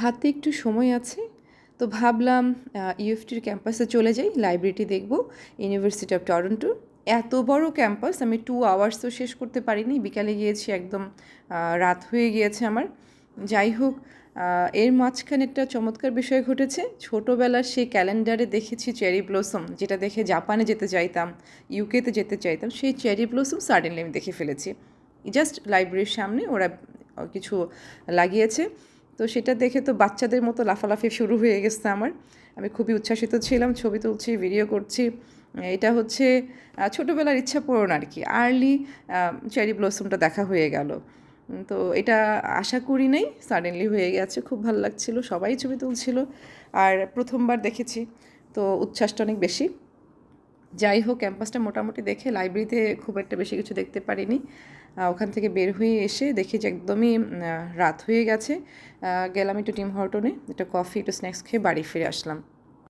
হাতে একটু সময় আছে, তো ভাবলাম ইউএফটির ক্যাম্পাসে চলে যাই লাইব্রেরিটি দেখব ইউনিভার্সিটি অফ টরন্টো এত বড় ক্যাম্পাস আমি টু আওয়ার্সও শেষ করতে পারিনি, বিকালে গিয়েছি একদম রাত হয়ে গিয়েছে আমার। যাই হোক এর মাঝখানে একটা চমৎকার বিষয় ঘটেছে, ছোটোবেলার সেই ক্যালেন্ডারে দেখেছি চেরি ব্লসম যেটা দেখে জাপানে যেতে চাইতাম ইউকেতে যেতে চাইতাম, সেই চেরি ব্লসম সাডেনলি আমি দেখে ফেলেছি। জাস্ট লাইব্রেরির সামনে ওরা কিছু লাগিয়েছে। তো সেটা দেখে তো বাচ্চাদের মতো লাফালাফি শুরু হয়ে গেছে আমার। আমি খুবই উচ্ছ্বাসিত ছিলাম, ছবি তুলছি ভিডিও করছি। এটা হচ্ছে ছোটোবেলার ইচ্ছা পূরণ আর কি। আর্লি চেরি ব্লসমটা দেখা হয়ে গেল। তো এটা আশা করি নাই সাডেনলি হয়ে গেছে, খুব ভালো লাগছিল, সবাই ছবি তুলছিল। আর প্রথমবার দেখেছি, তো উচ্ছ্বাসটা অনেক বেশি। যাই হোক, ক্যাম্পাসটা মোটামুটি দেখে লাইব্রেরিতে খুব একটা বেশি কিছু দেখতে পারিনি। ওখান থেকে বের হয়ে এসে দেখি যে একদমই রাত হয়ে গেছে। গেলাম একটু টিম হর্টনে, একটা কফি, একটু স্ন্যাক্স খেয়ে বাড়ি ফিরে আসলাম।